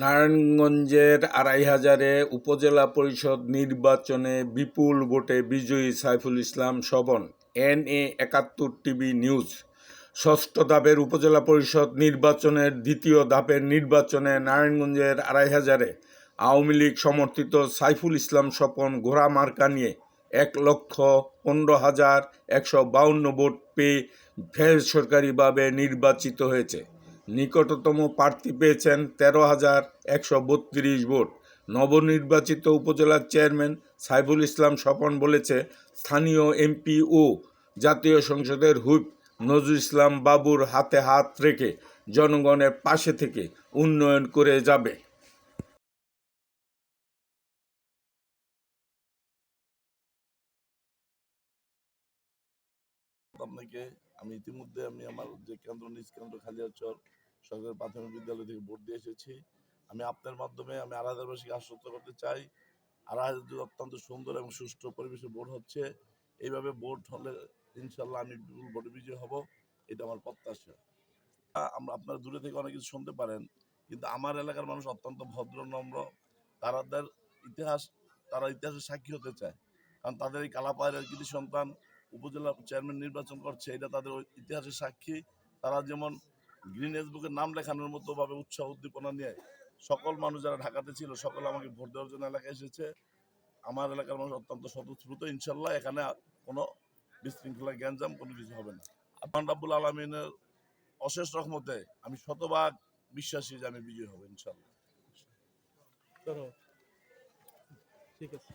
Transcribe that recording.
নারায়ণগঞ্জের আড়াই হাজারে উপজেলা পরিষদ নির্বাচনে বিপুল ভোটে বিজয়ী Saiful Islam Swapan N A Ekattor TV news. ষষ্ঠ ধাপের উপজেলা পরিষদ নির্বাচনের দ্বিতীয় ধাপের নির্বাচনে নারায়ণগঞ্জের আড়াই হাজারে আওয়ামী লীগ সমর্থিত সাইফুল ইসলাম স্বপন ঘোড়া মার্কা নিয়ে এক লক্ষ পনেরো হাজার একশো বাউন্ন ভোট পেয়ে ফের সরকারিভাবে নির্বাচিত হয়েছে। নিকটতম প্রার্থী পেয়েছেন তেরো হাজার একশো বত্রিশ ভোট। নবনির্বাচিত উপজেলার চেয়ারম্যান সাইফুল ইসলাম স্বপন বলেছে, স্থানীয় এমপি ও জাতীয় সংসদের হুইপ নজরুল ইসলাম বাবুর হাতে হাত রেখে জনগণের পাশে থেকে উন্নয়ন করে যাবে। আপনাকে আমি ইতিমধ্যে আমি আমার যে কেন্দ্র, নিজ কেন্দ্র খালিয়াচর সরকারি প্রাথমিক বিদ্যালয় থেকে ভোট দিয়ে এসেছি। আমি আপনার মাধ্যমে আমি আড়াইহাজারবাসীকে আশ্বস্ত করতে চাই। আড়াইহাজার অত্যন্ত সুন্দর এবং সুষ্ঠু পরিবেশে ভোট হচ্ছে। এইভাবে ভোট হলে ইনশাল্লাহ আমি বিপুল ভোটে বিজয় হব, এটা আমার প্রত্যাশা। আমরা আপনারা দূরে থেকে অনেক কিছু শুনতে পারেন, কিন্তু আমার এলাকার মানুষ অত্যন্ত ভদ্র, নম্র। তারাদের ইতিহাস, তারা ইতিহাসের সাক্ষী হতে চায়। কারণ তাদের এই কালাপায়ের কৃতি সন্তান উপজেলা চেয়ারম্যান নির্বাচন করছে, এটা তাদের ইতিহাসের সাক্ষী। তারা যেমন গ্রিন বুকের নাম লেখানোর মতো ভাবে উৎসাহ উদ্দীপনা নিয়ে সকল মানুষ যারা ঢাকাতে ছিল, সকল আমাকে ভোট দেওয়ার জন্য এলাকায় এসেছে। আমার এলাকার মানুষ অত্যন্ত স্বতঃস্ফূর্ত, ইনশাল্লাহ। এখানে কোনো বিশৃঙ্খলা জ্ঞানজাম কোনো কিছু হবে না। আব্বান রাব্বুল আলমিনের অশেষ রহমতে আমি শতভাগ বিশ্বাসী যে আমি বিজয়ী হব, ইনশাল্লাহ। ঠিক আছে।